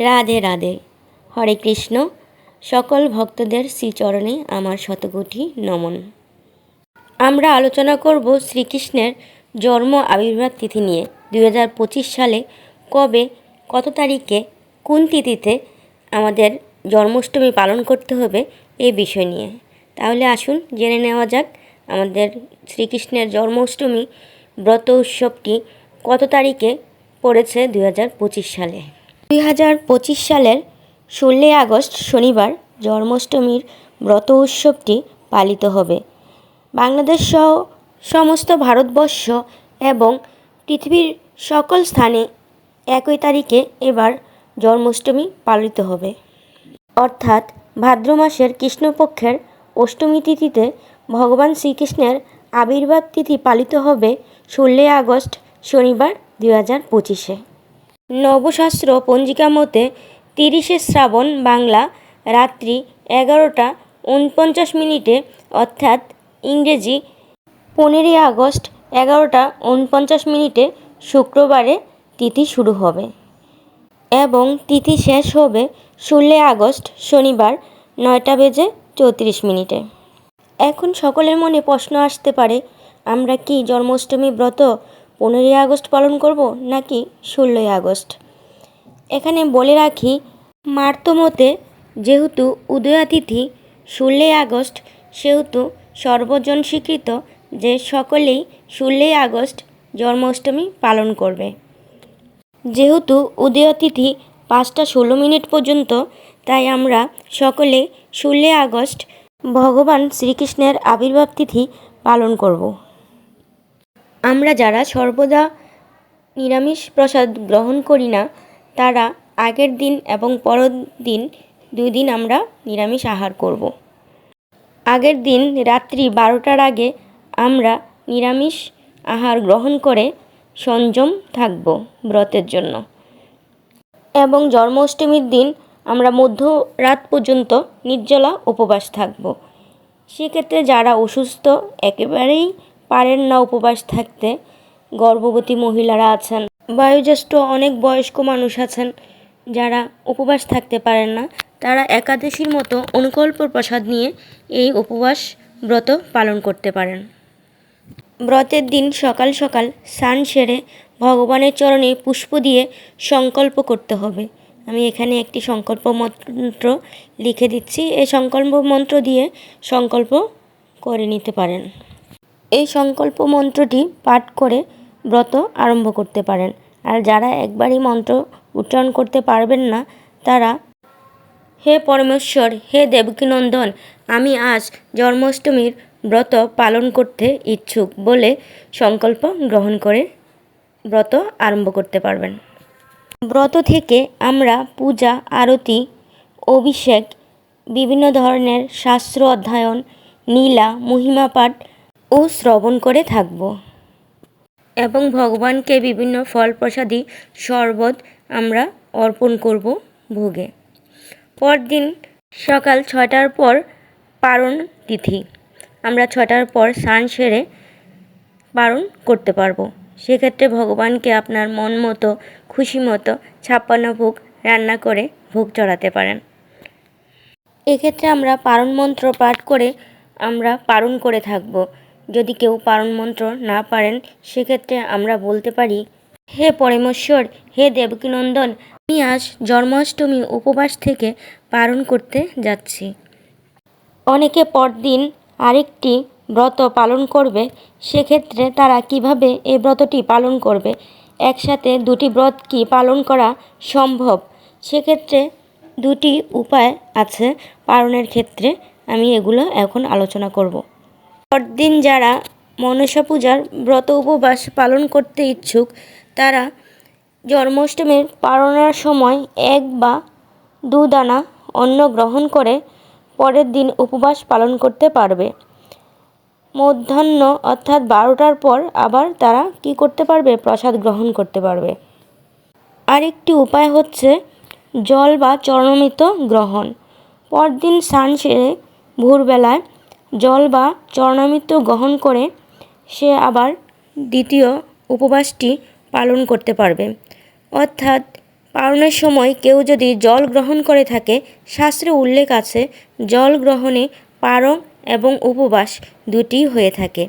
রাধে রাধে। হরে কৃষ্ণ। সকল ভক্তদের শ্রীচরণে আমার শতকোটি নমন। আমরা আলোচনা করব শ্রীকৃষ্ণের জন্ম আবির্ভাব তিথি নিয়ে। দুই হাজার পঁচিশ সালে কবে, কত তারিখে, কোন তিথিতে আমাদের জন্মাষ্টমী পালন করতে হবে এই বিষয় নিয়ে। তাহলে আসুন জেনে নেওয়া যাক আমাদের শ্রীকৃষ্ণের জন্মাষ্টমী ব্রত উৎসবটি কত তারিখে পড়েছে দুই হাজার পঁচিশ সালে। দুই হাজার পঁচিশ সালের ষোলোই আগস্ট শনিবার জন্মাষ্টমীর ব্রত উৎসবটি পালিত হবে। বাংলাদেশ সহ সমস্ত ভারতবর্ষ এবং পৃথিবীর সকল স্থানে একই তারিখে এবার জন্মাষ্টমী পালিত হবে। অর্থাৎ ভাদ্র মাসের কৃষ্ণপক্ষের অষ্টমী তিথিতে ভগবান শ্রীকৃষ্ণের আবির্ভাব তিথি পালিত হবে ষোলোই আগস্ট শনিবার দুই হাজার পঁচিশে। নবশাস্ত্র পঞ্জিকা মতে তিরিশে শ্রাবণ বাংলা রাত্রি এগারোটা উনপঞ্চাশ মিনিটে, অর্থাৎ ইংরেজি পনেরোই আগস্ট এগারোটা উনপঞ্চাশ মিনিটে শুক্রবারে তিথি শুরু হবে এবং তিথি শেষ হবে ষোলোই আগস্ট শনিবার নয়টা বেজে চৌত্রিশ মিনিটে। এখন সকলের মনে প্রশ্ন আসতে পারে, আমরা কি জন্মাষ্টমী ব্রত পনেরোই আগস্ট পালন করব নাকি ষোলোই আগস্ট? এখানে বলে রাখি মার্তমতে যেহেতু উদয়াতিথি ষোলোই আগস্ট, সেহেতু সর্বজন স্বীকৃত যে সকলেই ষোলোই আগস্ট জন্মাষ্টমী পালন করবে। যেহেতু উদয়াতিথি পাঁচটা ষোলো মিনিট পর্যন্ত, তাই আমরা সকলে ষোলোই আগস্ট ভগবান শ্রীকৃষ্ণের আবির্ভাব তিথি পালন করব। আমরা যারা সর্বদা নিরামিষ প্রসাদ গ্রহণ করি না, তারা আগের দিন এবং পরের দিন দুই দিন আমরা নিরামিষ আহার করব। আগের দিন রাত্রি বারোটার আগে আমরা নিরামিষ আহার গ্রহণ করে সংযম থাকব ব্রতের জন্য। এবং জন্মাষ্টমীর দিন আমরা মধ্যরাত পর্যন্ত নির্জলা উপবাস থাকব। সেক্ষেত্রে যারা অসুস্থ, একেবারেই পারেন না উপবাস থাকতে। গর্ভবতী মহিলারা আছেন। বয়োজ্যেষ্ঠ অনেক বয়স্ক মানুষ আছেন যারা উপবাস থাকতে পারেন না। তারা একাদশীর মতো অনুকল্প প্রসাদ নিয়ে এই উপবাস ব্রত পালন করতে পারেন। ব্রতের দিন সকাল সকাল স্নান সেরে ভগবানের চরণে পুষ্প দিয়ে সংকল্প করতে হবে। আমি এখানে একটি সংকল্প মন্ত্র লিখে দিচ্ছি। এই সংকল্প মন্ত্র দিয়ে সংকল্প করে নিতে পারেন। এই সংকল্প মন্ত্রটি পাঠ করে ব্রত আরম্ভ করতে পারেন। আর যারা একবারই মন্ত্র উচ্চারণ করতে পারবেন না, তারা হে পরমেশ্বর, হে দেবকীনন্দন, আমি আজ জন্মাষ্টমীর ব্রত পালন করতে ইচ্ছুক বলে সংকল্প গ্রহণ করে ব্রত আরম্ভ করতে পারবেন। ব্রত থেকে আমরা পূজা, আরতি, অভিষেক, বিভিন্ন ধরনের শাস্ত্র অধ্যয়ন নীলা মহিমা পাঠ ও শ্রবণ করে থাকব। এবং ভগবানকে বিভিন্ন ফল প্রসাদী শরবত আমরা অর্পণ করব ভোগে। পরদিন সকাল ছটার পর পারণ তিথি। আমরা ছটার পর স্নান সেরে পারণ করতে পারব। সেক্ষেত্রে ভগবানকে আপনার মন মতো, খুশি মতো ছাপ্পান্ন ভোগ রান্না করে ভোগ চড়াতে পারেন। এক্ষেত্রে আমরা পারণ মন্ত্র পাঠ করে আমরা পারণ করে থাকব। যদি কেউ পারণ মন্ত্র না পারেন, সেক্ষেত্রে আমরা বলতে পারি, হে পরমেশ্বর, হে দেবকীনন্দন, আমি আজ জন্মাষ্টমী উপবাস থেকে পালন করতে যাচ্ছি। অনেকে পরদিন আরেকটি ব্রত পালন করবে, সেক্ষেত্রে তারা কীভাবে এই ব্রতটি পালন করবে? একসাথে দুটি ব্রত কি পালন করা সম্ভব? সেক্ষেত্রে দুটি উপায় আছে পালনের ক্ষেত্রে। আমি এগুলো এখন আলোচনা করব। পরদিন যারা মনসা পূজার ব্রত উপবাস পালন করতে ইচ্ছুক, তারা জন্মাষ্টমীর পালনার সময় এক বা দু দানা অন্ন গ্রহণ করে পরের দিন উপবাস পালন করতে পারবে। মধ্যাহ্ন অর্থাৎ বারোটার পর আবার তারা কি করতে পারবে? প্রসাদ গ্রহণ করতে পারবে। আরেকটি উপায় হচ্ছে জল বা চরণমিত গ্রহণ। পরদিন স্নান সেরে ভোরবেলায় জল বা চরণামৃত গ্রহণ করে সে আবার দ্বিতীয় উপবাসটি পালন করতে পারবে। অর্থাৎ পালনের সময় কেউ যদি জল গ্রহণ করে থাকে, শাস্ত্রে উল্লেখ আছে, জল গ্রহণে পারং এবং উপবাস দুটি হয়ে থাকে।